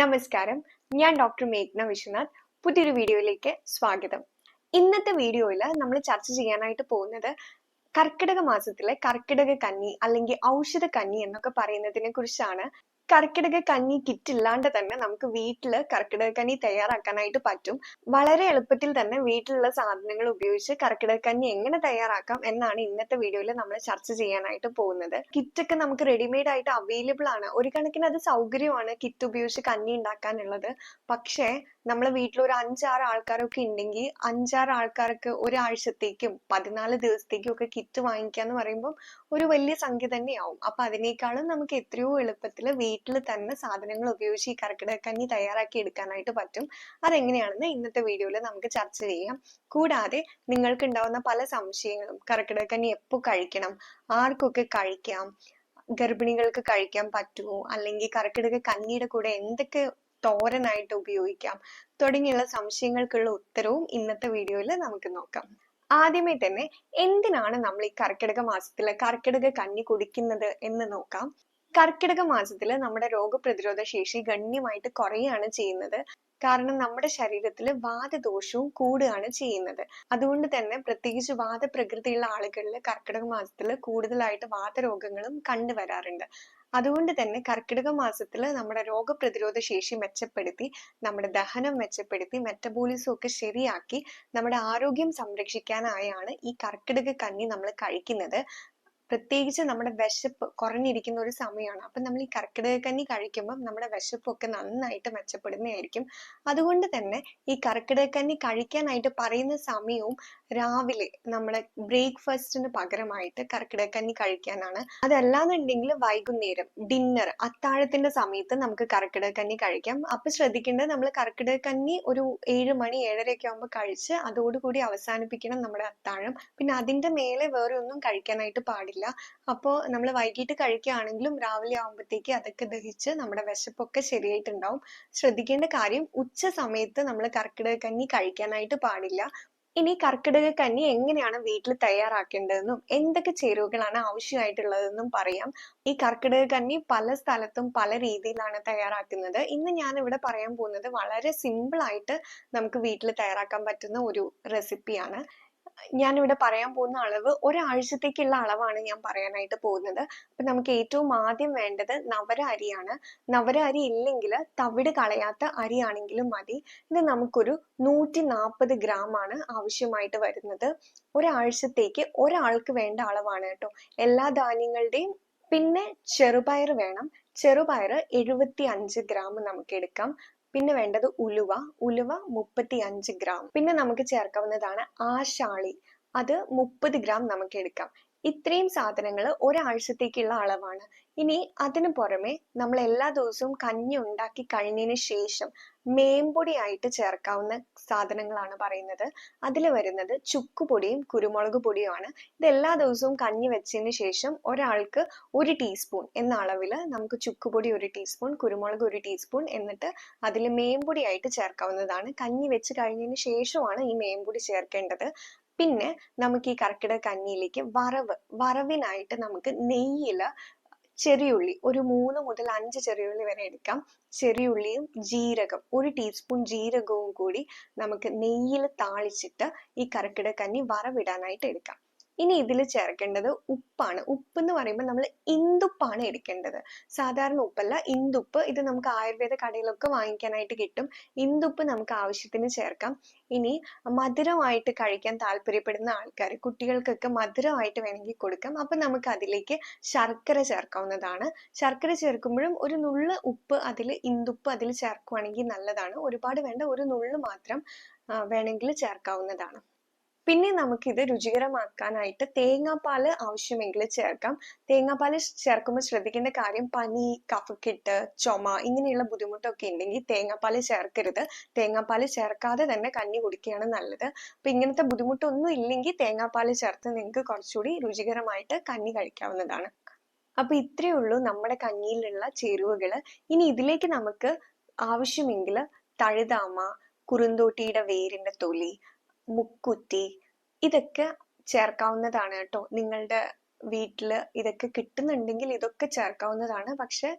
നമസ്കാരം. ഞാൻ ഡോക്ടർ മേഘ്ന വിശ്വനാഥ്. പുതിയൊരു വീഡിയോയിലേക്ക് സ്വാഗതം. ഇന്നത്തെ വീഡിയോയിൽ നമ്മൾ ചർച്ച ചെയ്യാനായിട്ട് പോകുന്നത് കർക്കിടക മാസത്തിലെ കർക്കിടക കന്നി അല്ലെങ്കിൽ ഔഷധ കന്നി എന്നൊക്കെ പറയുന്നതിനെ കുറിച്ചാണ്. കർക്കിടക കഞ്ഞി കിറ്റ് ഇല്ലാണ്ട് തന്നെ നമുക്ക് വീട്ടിൽ കർക്കിടക കഞ്ഞി തയ്യാറാക്കാനായിട്ട് പറ്റും. വളരെ എളുപ്പത്തിൽ തന്നെ വീട്ടിലുള്ള സാധനങ്ങൾ ഉപയോഗിച്ച് കർക്കിടക കഞ്ഞി എങ്ങനെ തയ്യാറാക്കാം എന്നാണ് ഇന്നത്തെ വീഡിയോയിൽ നമ്മൾ ചർച്ച ചെയ്യാനായിട്ട് പോകുന്നത്. കിറ്റ് ഒക്കെ നമുക്ക് റെഡിമെയ്ഡ് ആയിട്ട് അവൈലബിൾ ആണ്. ഒരു കണക്കിന് അത് സൗകര്യമാണ് കിറ്റ് ഉപയോഗിച്ച് കഞ്ഞി ഉണ്ടാക്കാനുള്ളത്. പക്ഷേ നമ്മളെ വീട്ടിൽ ഒരു അഞ്ചാറ് ആൾക്കാരൊക്കെ ഉണ്ടെങ്കിൽ അഞ്ചാറ് ആൾക്കാർക്ക് ഒരാഴ്ചത്തേക്കും പതിനാല് ദിവസത്തേക്കും ഒക്കെ കിറ്റ് വാങ്ങിക്കുക എന്ന് പറയുമ്പോൾ ഒരു വലിയ സംഖ്യ തന്നെയാവും. അപ്പൊ അതിനേക്കാളും നമുക്ക് എത്രയോ എളുപ്പത്തിൽ വീട്ടിൽ തന്നെ സാധനങ്ങൾ ഉപയോഗിച്ച് ഈ കർക്കിടക കഞ്ഞി തയ്യാറാക്കി എടുക്കാനായിട്ട് പറ്റും. അതെങ്ങനെയാണെന്ന് ഇന്നത്തെ വീഡിയോയിൽ നമുക്ക് ചർച്ച ചെയ്യാം. കൂടാതെ നിങ്ങൾക്ക് ഉണ്ടാവുന്ന പല സംശയങ്ങളും കർക്കിടക കഞ്ഞി എപ്പോൾ കഴിക്കണം ആർക്കൊക്കെ കഴിക്കാം ഗർഭിണികൾക്ക് കഴിക്കാൻ പറ്റുമോ അല്ലെങ്കിൽ കർക്കിടക കഞ്ഞിയുടെ കൂടെ എന്തൊക്കെ തോരനായിട്ട് ഉപയോഗിക്കാം. തുടങ്ങിയുള്ള സംശയങ്ങൾക്കുള്ള ഉത്തരവും ഇന്നത്തെ വീഡിയോയിൽ നമുക്ക് നോക്കാം. ആദ്യമേ തന്നെ എന്തിനാണ് നമ്മൾ ഈ കർക്കിടക മാസത്തിൽ കർക്കിടക കഞ്ഞി കുടിക്കുന്നത് എന്ന് നോക്കാം. കർക്കിടക മാസത്തിൽ നമ്മുടെ രോഗപ്രതിരോധ ശേഷി ഗണ്യമായിട്ട് കുറയുകയാണ് ചെയ്യുന്നത്. കാരണം നമ്മുടെ ശരീരത്തിൽ വാതദോഷവും കൂടുകയാണ് ചെയ്യുന്നത്. അതുകൊണ്ട് തന്നെ പ്രത്യേകിച്ച് വാതപ്രകൃതിയുള്ള ആളുകളിൽ കർക്കിടക മാസത്തിൽ കൂടുതലായിട്ട് വാതരോഗങ്ങളും കണ്ടുവരാറുണ്ട്. അതുകൊണ്ട് തന്നെ കർക്കിടക മാസത്തിൽ നമ്മുടെ രോഗപ്രതിരോധ ശേഷി മെച്ചപ്പെടുത്തി നമ്മുടെ ദഹനം മെച്ചപ്പെടുത്തി മെറ്റബോളിസം ഒക്കെ ശരിയാക്കി നമ്മുടെ ആരോഗ്യം സംരക്ഷിക്കാനായാണ് ഈ കർക്കിടക കഞ്ഞി നമ്മൾ കഴിക്കുന്നത്. പ്രത്യേകിച്ച് നമ്മുടെ വിശപ്പ് കുറഞ്ഞിരിക്കുന്ന ഒരു സമയമാണ്. അപ്പൊ നമ്മൾ ഈ കർക്കിടക കഞ്ഞി കഴിക്കുമ്പോൾ നമ്മുടെ വിശപ്പൊക്കെ നന്നായിട്ട് മെച്ചപ്പെടുന്നതായിരിക്കും. അതുകൊണ്ട് തന്നെ ഈ കർക്കിടക കഞ്ഞി കഴിക്കാനായിട്ട് പറയുന്ന സമയവും രാവിലെ നമ്മുടെ ബ്രേക്ക്ഫാസ്റ്റിന് പകരമായിട്ട് കർക്കിടക കഞ്ഞി കഴിക്കാനാണ്. അതല്ലാന്നുണ്ടെങ്കിൽ വൈകുന്നേരം ഡിന്നർ അത്താഴത്തിന്റെ സമയത്ത് നമുക്ക് കർക്കിടക കഞ്ഞി കഴിക്കാം. അപ്പൊ ശ്രദ്ധിക്കേണ്ടത് നമ്മൾ കർക്കിടക കഞ്ഞി ഒരു ഏഴ് മണി ഏഴരയൊക്കെ ആകുമ്പോൾ കഴിച്ച് അതോടുകൂടി അവസാനിപ്പിക്കണം നമ്മുടെ അത്താഴം. പിന്നെ അതിന്റെ മേലെ വേറെ ഒന്നും കഴിക്കാനായിട്ട് പാടില്ല. അപ്പോൾ നമ്മൾ വൈകിട്ട് കഴിക്കുകയാണെങ്കിലും രാവിലെ ആകുമ്പോഴത്തേക്ക് അതൊക്കെ ദഹിച്ച് നമ്മുടെ വിശപ്പൊക്കെ ശരിയായിട്ടുണ്ടാവും. ശ്രദ്ധിക്കേണ്ട കാര്യം ഉച്ച സമയത്ത് നമ്മൾ കർക്കിടക കഞ്ഞി കഴിക്കാനായിട്ട് പാടില്ല. ഇനി കർക്കിടക കഞ്ഞി എങ്ങനെയാണ് വീട്ടിൽ തയ്യാറാക്കേണ്ടതെന്നും എന്തൊക്കെ ചേരുവകളാണ് ആവശ്യമായിട്ടുള്ളതെന്നും പറയാം. ഈ കർക്കിടക കഞ്ഞി പല സ്ഥലത്തും പല രീതിയിലാണ് തയ്യാറാക്കുന്നത്. ഇന്ന് ഞാൻ ഇവിടെ പറയാൻ പോകുന്നത് വളരെ സിമ്പിൾ ആയിട്ട് നമുക്ക് വീട്ടിൽ തയ്യാറാക്കാൻ പറ്റുന്ന ഒരു റെസിപ്പിയാണ്. ഞാനിവിടെ പറയാൻ പോകുന്ന അളവ് ഒരാഴ്ചത്തേക്കുള്ള അളവാണ് ഞാൻ പറയാനായിട്ട് പോകുന്നത്. അപ്പൊ നമുക്ക് ഏറ്റവും ആദ്യം വേണ്ടത് നവര അരിയാണ്. നവര അരി ഇല്ലെങ്കിൽ തവിട് കളയാത്ത അരിയാണെങ്കിലും മതി. ഇത് നമുക്കൊരു നൂറ്റി നാൽപ്പത് ഗ്രാം ആണ് ആവശ്യമായിട്ട് വരുന്നത്. ഒരാഴ്ചത്തേക്ക് ഒരാൾക്ക് വേണ്ട അളവാണ് കേട്ടോ. എല്ലാ ധാന്യങ്ങളുടെയും പിന്നെ ചെറുപയർ വേണം. ചെറുപയർ എഴുപത്തി അഞ്ച് ഗ്രാം നമുക്ക് എടുക്കാം. പിന്നെ വേണ്ടത് ഉലുവ. ഉലുവ മുപ്പത്തി അഞ്ച് ഗ്രാം. പിന്നെ നമുക്ക് ചേർക്കാവുന്നതാണ് ആശാളി. അത് മുപ്പത് ഗ്രാം നമുക്ക് എടുക്കാം. ഇത്രയും സാധനങ്ങൾ ഒരാഴ്ചത്തേക്കുള്ള അളവാണ്. ഇനി അതിനു പുറമെ നമ്മൾ എല്ലാ ദിവസവും കഞ്ഞി ഉണ്ടാക്കി കഴിഞ്ഞതിന് ശേഷം മേമ്പൊടി ആയിട്ട് ചേർക്കാവുന്ന സാധനങ്ങളാണ് പറയുന്നത്. അതിൽ വരുന്നത് ചുക്കുപൊടിയും കുരുമുളക് പൊടിയുമാണ് ഇത് എല്ലാ ദിവസവും കഞ്ഞി വെച്ചതിന് ശേഷം ഒരാൾക്ക് ഒരു ടീസ്പൂൺ എന്ന അളവിൽ നമുക്ക് ചുക്കുപൊടി ഒരു ടീസ്പൂൺ കുരുമുളക് ഒരു ടീസ്പൂൺ എന്നിട്ട് അതിൽ മേമ്പൊടി ആയിട്ട് ചേർക്കാവുന്നതാണ്. കഞ്ഞി വെച്ച് കഴിഞ്ഞതിന് ശേഷമാണ് ഈ മേമ്പൊടി ചേർക്കേണ്ടത്. പിന്നെ നമുക്ക് ഈ കർക്കിടക കഞ്ഞിയിലേക്ക് വറവ് വറവിനായിട്ട് നമുക്ക് നെയ്യിൽ ചെറിയുള്ളി ഒരു മൂന്ന് മുതൽ അഞ്ച് ചെറിയുള്ളി വരെ എടുക്കാം. ചെറിയുള്ളിയും ജീരകം ഒരു ടീസ്പൂൺ ജീരകവും കൂടി നമുക്ക് നെയ്യിൽ താളിച്ചിട്ട് ഈ കർക്കിടക കഞ്ഞി വറവിടാനായിട്ട് എടുക്കാം. ഇനി ഇതിൽ ചേർക്കേണ്ടത് ഉപ്പാണ്. ഉപ്പ് എന്ന് പറയുമ്പോൾ നമ്മൾ ഇന്ദുപ്പാണ് എടുക്കേണ്ടത്. സാധാരണ ഉപ്പല്ല ഇന്ദുപ്പ്. ഇത് നമുക്ക് ആയുർവേദ കടയിലൊക്കെ വാങ്ങിക്കാനായിട്ട് കിട്ടും. ഇന്ദുപ്പ് നമുക്ക് ആവശ്യത്തിന് ചേർക്കാം. ഇനി മധുരമായിട്ട് കഴിക്കാൻ താല്പര്യപ്പെടുന്ന ആൾക്കാർ കുട്ടികൾക്കൊക്കെ മധുരമായിട്ട് വേണമെങ്കിൽ കൊടുക്കാം. അപ്പൊ നമുക്ക് അതിലേക്ക് ശർക്കര ചേർക്കാവുന്നതാണ്. ശർക്കര ചേർക്കുമ്പോഴും ഒരു നുള്ള് ഉപ്പ് അതിൽ ഇന്ദുപ്പ് അതിൽ ചേർക്കുവാണെങ്കിൽ നല്ലതാണ്. ഒരുപാട് വേണ്ട ഒരു നുള്ള് മാത്രം വേണമെങ്കിൽ ചേർക്കാവുന്നതാണ്. പിന്നെ നമുക്കിത് രുചികരമാക്കാനായിട്ട് തേങ്ങാപ്പാൽ ആവശ്യമെങ്കിൽ ചേർക്കാം. തേങ്ങാപ്പാൽ ചേർക്കുമ്പോൾ ശ്രദ്ധിക്കേണ്ട കാര്യം പനി കഫക്കെട്ട് ചുമ ഇങ്ങനെയുള്ള ബുദ്ധിമുട്ടൊക്കെ ഉണ്ടെങ്കിൽ തേങ്ങാപ്പാൽ ചേർക്കരുത്. തേങ്ങാപ്പാൽ ചേർക്കാതെ തന്നെ കഞ്ഞി കുടിക്കുകയാണ് നല്ലത്. അപ്പൊ ഇങ്ങനത്തെ ബുദ്ധിമുട്ടൊന്നും ഇല്ലെങ്കിൽ തേങ്ങാപ്പാൽ ചേർത്ത് നിങ്ങൾക്ക് കുറച്ചുകൂടി രുചികരമായിട്ട് കഞ്ഞി കഴിക്കാവുന്നതാണ്. അപ്പൊ ഇത്രയേ ഉള്ളൂ നമ്മുടെ കഞ്ഞിയിലുള്ള ചേരുവകൾ ഇനി ഇതിലേക്ക് നമുക്ക് ആവശ്യമെങ്കിൽ തഴുതാമ കുറുന്തോട്ടിയുടെ വേരിന്റെ തൊലി മുക്കുറ്റി ഇതൊക്കെ ചേർക്കാവുന്നതാണ് കേട്ടോ. നിങ്ങളുടെ വീട്ടിൽ ഇതൊക്കെ കിട്ടുന്നുണ്ടെങ്കിൽ ഇതൊക്കെ ചേർക്കാവുന്നതാണ്. പക്ഷെ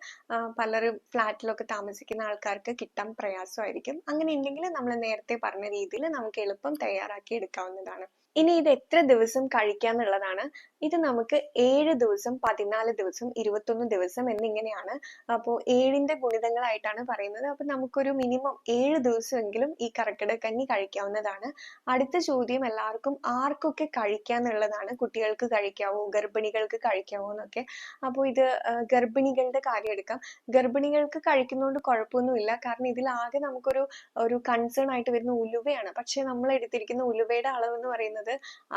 പലരും ഫ്ലാറ്റിലൊക്കെ താമസിക്കുന്ന ആൾക്കാർക്ക് കിട്ടാൻ പ്രയാസമായിരിക്കും. അങ്ങനെ ഉണ്ടെങ്കിൽ നമ്മൾ നേരത്തെ പറഞ്ഞ രീതിയിൽ നമുക്ക് എളുപ്പം തയ്യാറാക്കി എടുക്കാവുന്നതാണ്. ഇനി ഇത് എത്ര ദിവസം കഴിക്കാന്നുള്ളതാണ് ഇത് നമുക്ക് ഏഴ് ദിവസം പതിനാല് ദിവസം ഇരുപത്തൊന്ന് ദിവസം എന്നിങ്ങനെയാണ്. അപ്പോൾ ഏഴിന്റെ ഗുണിതങ്ങളായിട്ടാണ് പറയുന്നത്. അപ്പൊ നമുക്കൊരു മിനിമം ഏഴ് ദിവസമെങ്കിലും ഈ കർക്കിടക്കഞ്ഞി കഴിക്കാവുന്നതാണ്. അടുത്ത ചോദ്യം എല്ലാവർക്കും ആർക്കൊക്കെ കഴിക്കാന്നുള്ളതാണ് കുട്ടികൾക്ക് കഴിക്കാവോ? ഗർഭിണികൾക്ക് കഴിക്കാവോ എന്നൊക്കെ. അപ്പോൾ ഇത് ഗർഭിണികളുടെ കാര്യം എടുക്കാം. ഗർഭിണികൾക്ക് കഴിക്കുന്നതുകൊണ്ട് കുഴപ്പമൊന്നുമില്ല. കാരണം ഇതിൽ ആകെ നമുക്കൊരു ഒരു കൺസേൺ ആയിട്ട് വരുന്ന ഉലുവയാണ്. പക്ഷെ നമ്മൾ എടുത്തിരിക്കുന്ന ഉലുവയുടെ അളവ് എന്ന് പറയുന്നത്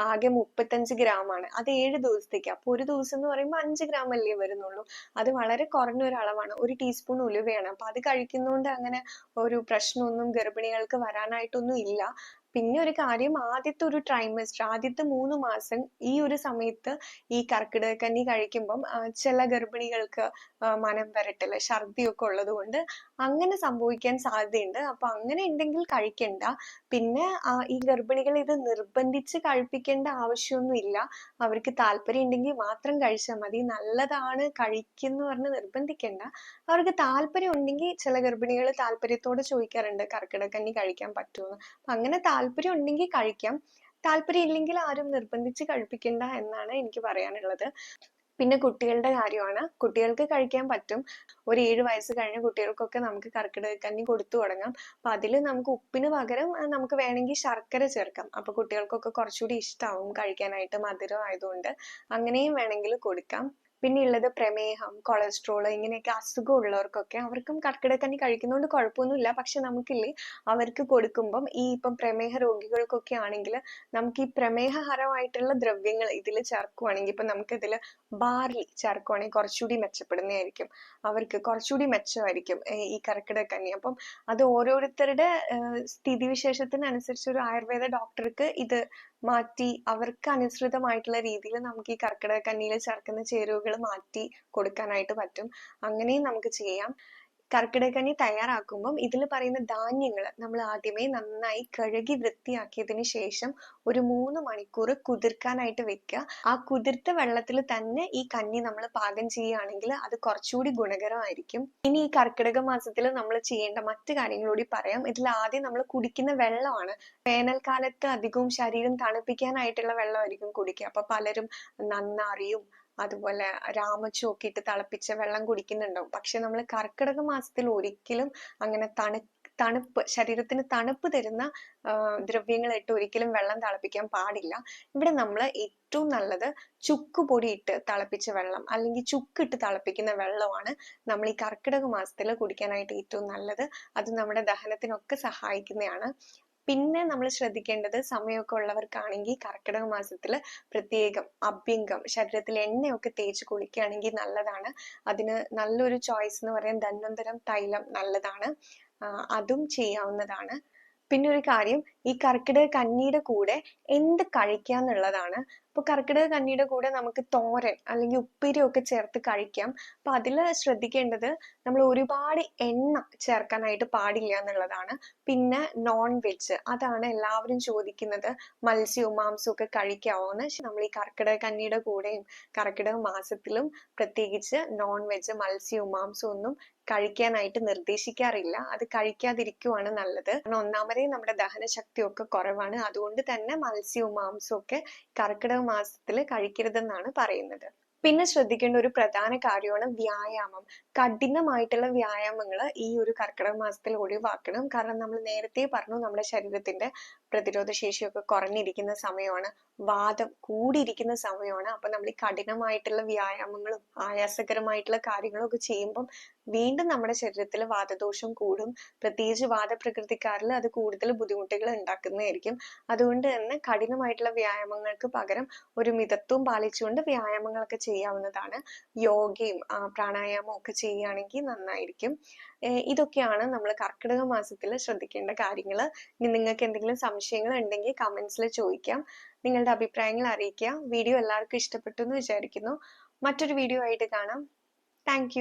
ആകെ മുപ്പത്തഞ്ച് ഗ്രാം ആണ്. അത് ഏഴ് ദിവസത്തേക്ക്. അപ്പൊ ഒരു ദിവസം എന്ന് പറയുമ്പോൾ അഞ്ച് ഗ്രാം അല്ലേ വരുന്നുള്ളൂ. അത് വളരെ കുറഞ്ഞ ഒരു അളവാണ്. ഒരു ടീസ്പൂൺ ഉലുവയാണ്. അപ്പൊ അത് കഴിക്കുന്നതുകൊണ്ട് അങ്ങനെ ഒരു പ്രശ്നമൊന്നും ഗർഭിണികൾക്ക് വരാനായിട്ടൊന്നും ഇല്ല. പിന്നെ ഒരു കാര്യം ആദ്യത്തെ ഒരു ട്രൈമസ്റ്റർ ആദ്യത്തെ മൂന്ന് മാസം ഈ ഒരു സമയത്ത് ഈ കർക്കിടക കഞ്ഞി കഴിക്കുമ്പം ചില ഗർഭിണികൾക്ക് മനം വരട്ടില്ല ഛർദിയൊക്കെ ഉള്ളത് കൊണ്ട് അങ്ങനെ സംഭവിക്കാൻ സാധ്യതയുണ്ട്. അപ്പൊ അങ്ങനെ ഉണ്ടെങ്കിൽ കഴിക്കണ്ട. പിന്നെ ഈ ഗർഭിണികൾ ഇത് നിർബന്ധിച്ച് കഴിപ്പിക്കേണ്ട ആവശ്യമൊന്നും ഇല്ല അവർക്ക് താല്പര്യം ഉണ്ടെങ്കിൽ മാത്രം കഴിച്ചാൽ മതി. നല്ലതാണ് കഴിക്കുന്നു പറഞ്ഞ് നിർബന്ധിക്കേണ്ട. അവർക്ക് താല്പര്യം ഉണ്ടെങ്കിൽ ചില ഗർഭിണികൾ താല്പര്യത്തോടെ ചോദിക്കാറുണ്ട് കർക്കിടകക്കഞ്ഞി കഴിക്കാൻ പറ്റുമെന്ന് അപ്പൊ അങ്ങനെ താല്പര്യം ഉണ്ടെങ്കിൽ കഴിക്കാം. താല്പര്യം ഇല്ലെങ്കിൽ ആരും നിർബന്ധിച്ച് കഴിപ്പിക്കണ്ട എന്നാണ് എനിക്ക് പറയാനുള്ളത്. പിന്നെ കുട്ടികളുടെ കാര്യമാണ്. കുട്ടികൾക്ക് കഴിക്കാൻ പറ്റും. ഒരു ഏഴ് വയസ്സ് കഴിഞ്ഞ കുട്ടികൾക്കൊക്കെ നമുക്ക് കർക്കിടക കഞ്ഞി കൊടുത്തു തുടങ്ങാം. അപ്പൊ അതിൽ നമുക്ക് ഉപ്പിന് പകരം നമുക്ക് വേണമെങ്കിൽ ശർക്കര ചേർക്കാം. അപ്പൊ കുട്ടികൾക്കൊക്കെ കുറച്ചുകൂടി ഇഷ്ടമാവും കഴിക്കാനായിട്ട് മധുരം ആയതുകൊണ്ട് അങ്ങനെയും വേണമെങ്കിൽ കൊടുക്കാം. പിന്നെ ഉള്ളത് പ്രമേഹം കൊളസ്ട്രോൾ ഇങ്ങനെയൊക്കെ അസുഖം ഉള്ളവർക്കൊക്കെ അവർക്കും കർക്കിടക്കണ്ണി കഴിക്കുന്നതുകൊണ്ട് കുഴപ്പമൊന്നുമില്ല പക്ഷെ നമുക്കില്ലേ അവർക്ക് കൊടുക്കുമ്പം ഈ ഇപ്പം പ്രമേഹ രോഗികൾക്കൊക്കെ ആണെങ്കിൽ നമുക്ക് ഈ പ്രമേഹഹരമായിട്ടുള്ള ദ്രവ്യങ്ങൾ ഇതിൽ ചേർക്കുവാണെങ്കിൽ ഇപ്പം നമുക്ക് ഇതിൽ ബാർലി ചേർക്കുവാണെങ്കിൽ കുറച്ചുകൂടി മെച്ചപ്പെടുന്നതായിരിക്കും. അവർക്ക് കുറച്ചുകൂടി മെച്ചമായിരിക്കും ഈ കർക്കിടക്കണ്ണി അപ്പം അത് ഓരോരുത്തരുടെ സ്ഥിതിവിശേഷത്തിനനുസരിച്ച് ഒരു ആയുർവേദ ഡോക്ടർക്ക് ഇത് മാറ്റി അവർക്ക് അനുസൃതമായിട്ടുള്ള രീതിയിൽ നമുക്ക് ഈ കർക്കിടക കന്നിയിൽ ചേർക്കുന്ന ചേരുവകൾ മാറ്റി കൊടുക്കാനായിട്ട് പറ്റും. അങ്ങനെയും നമുക്ക് ചെയ്യാം. കർക്കിടക കഞ്ഞി തയ്യാറാക്കുമ്പം ഇതിൽ പറയുന്ന ധാന്യങ്ങൾ നമ്മൾ ആദ്യമേ നന്നായി കഴുകി വൃത്തിയാക്കിയതിന് ശേഷം ഒരു മൂന്ന് മണിക്കൂർ കുതിർക്കാനായിട്ട് വെക്കുക. ആ കുതിർത്ത വെള്ളത്തിൽ തന്നെ ഈ കഞ്ഞി നമ്മൾ പാകം ചെയ്യുകയാണെങ്കിൽ അത് കുറച്ചുകൂടി ഗുണകരമായിരിക്കും. ഇനി ഈ കർക്കിടക മാസത്തിൽ നമ്മൾ ചെയ്യേണ്ട മറ്റു കാര്യങ്ങളൂടി പറയാം. ഇതിൽ ആദ്യം നമ്മൾ കുടിക്കുന്ന വെള്ളമാണ്. വേനൽക്കാലത്ത് അധികവും ശരീരം തണുപ്പിക്കാനായിട്ടുള്ള വെള്ളമായിരിക്കും കുടിക്കുക. അപ്പൊ പലരും നന്നാറിയും അതുപോലെ രാമച്ചു ഒക്കെ ഇട്ട് തിളപ്പിച്ച വെള്ളം കുടിക്കുന്നുണ്ടാവും. പക്ഷെ നമ്മൾ കർക്കിടക മാസത്തിൽ ഒരിക്കലും അങ്ങനെ തണു തണുപ്പ് ശരീരത്തിന് തണുപ്പ് തരുന്ന ദ്രവ്യങ്ങളായിട്ട് ഒരിക്കലും വെള്ളം തിളപ്പിക്കാൻ പാടില്ല. ഇവിടെ നമ്മൾ ഏറ്റവും നല്ലത് ചുക്ക് പൊടി ഇട്ട് തിളപ്പിച്ച വെള്ളം അല്ലെങ്കിൽ ചുക്കിട്ട് തിളപ്പിക്കുന്ന വെള്ളമാണ് നമ്മൾ ഈ കർക്കിടക മാസത്തിൽ കുടിക്കാനായിട്ട് ഏറ്റവും നല്ലത്. അത് നമ്മുടെ ദഹനത്തിനൊക്കെ സഹായിക്കുന്നതാണ്. പിന്നെ നമ്മൾ ശ്രദ്ധിക്കേണ്ടത് സമയമൊക്കെ ഉള്ളവർക്കാണെങ്കിൽ കർക്കിടക മാസത്തിൽ പ്രത്യേകം അഭ്യംഗം ശരീരത്തിൽ എണ്ണയൊക്കെ തേച്ച് കുളിക്കുകയാണെങ്കിൽ നല്ലതാണ്. അതിന് നല്ലൊരു ചോയ്സ് എന്ന് പറയാൻ ധന്വന്തരം തൈലം നല്ലതാണ്. അതും ചെയ്യാവുന്നതാണ്. പിന്നെ ഒരു കാര്യം ഈ കർക്കിടക കഞ്ഞിയുടെ കൂടെ എന്ത് കഴിക്കാന്നുള്ളതാണ്. ഇപ്പൊ കർക്കിടക കഞ്ഞിയുടെ കൂടെ നമുക്ക് തോരൻ അല്ലെങ്കിൽ ഉപ്പേരി ഒക്കെ ചേർത്ത് കഴിക്കാം. അപ്പൊ അതിൽ ശ്രദ്ധിക്കേണ്ടത് നമ്മൾ ഒരുപാട് എണ്ണ ചേർക്കാനായിട്ട് പാടില്ല എന്നുള്ളതാണ്. പിന്നെ നോൺ വെജ് അതാണ് എല്ലാവരും ചോദിക്കുന്നത് മത്സ്യവും മാംസവും ഒക്കെ കഴിക്കാവോ എന്ന് നമ്മൾ ഈ കർക്കിടക കഞ്ഞിയുടെ കൂടെയും കർക്കിടക മാസത്തിലും പ്രത്യേകിച്ച് നോൺ വെജ് മത്സ്യവും മാംസവും ഒന്നും കഴിക്കാനായിട്ട് നിർദ്ദേശിക്കാറില്ല. അത് കഴിക്കാതിരിക്കുവാണ് നല്ലത്. കാരണം ഒന്നാമതേ നമ്മുടെ ദഹനശക്തി ഒക്കെ കുറവാണ്. അതുകൊണ്ട് തന്നെ മത്സ്യവും മാംസവും ഒക്കെ കർക്കിടക മാസത്തിൽ കഴിക്കരുതെന്നാണ് പറയുന്നത്. പിന്നെ ശ്രദ്ധിക്കേണ്ട ഒരു പ്രധാന കാര്യമാണ് വ്യായാമം. കഠിനമായിട്ടുള്ള വ്യായാമങ്ങൾ ഈ ഒരു കർക്കിടക മാസത്തിൽ ഒഴിവാക്കണം കാരണം നമ്മൾ നേരത്തെ പറഞ്ഞു നമ്മുടെ ശരീരത്തിന്റെ പ്രതിരോധ ശേഷിയൊക്കെ കുറഞ്ഞിരിക്കുന്ന സമയമാണ് വാദം കൂടിയിരിക്കുന്ന സമയമാണ്. അപ്പൊ നമ്മൾ ഈ കഠിനമായിട്ടുള്ള വ്യായാമങ്ങളും ആയാസകരമായിട്ടുള്ള കാര്യങ്ങളും ഒക്കെ ചെയ്യുമ്പം വീണ്ടും നമ്മുടെ ശരീരത്തിൽ വാദദോഷം കൂടും. പ്രത്യേകിച്ച് വാദപ്രകൃതിക്കാരിൽ അത് കൂടുതൽ ബുദ്ധിമുട്ടുകൾ ഉണ്ടാക്കുന്നതായിരിക്കും. അതുകൊണ്ട് തന്നെ കഠിനമായിട്ടുള്ള വ്യായാമങ്ങൾക്ക് പകരം ഒരു മിതത്വം പാലിച്ചുകൊണ്ട് വ്യായാമങ്ങളൊക്കെ ചെയ്യാവുന്നതാണ്. യോഗയും പ്രാണായാമവും ഒക്കെ ചെയ്യുകയാണെങ്കിൽ നന്നായിരിക്കും. ഇതൊക്കെയാണ് നമ്മൾ കർക്കിടക മാസത്തിൽ ശ്രദ്ധിക്കേണ്ട കാര്യങ്ങൾ. ഇനി നിങ്ങൾക്ക് എന്തെങ്കിലും സംശയങ്ങൾ ഉണ്ടെങ്കിൽ കമൻസിൽ ചോദിക്കാം. നിങ്ങളുടെ അഭിപ്രായങ്ങൾ അറിയിക്കുക വീഡിയോ എല്ലാവർക്കും ഇഷ്ടപ്പെട്ടു എന്ന് വിചാരിക്കുന്നു. മറ്റൊരു വീഡിയോ ആയിട്ട് കാണാം. താങ്ക്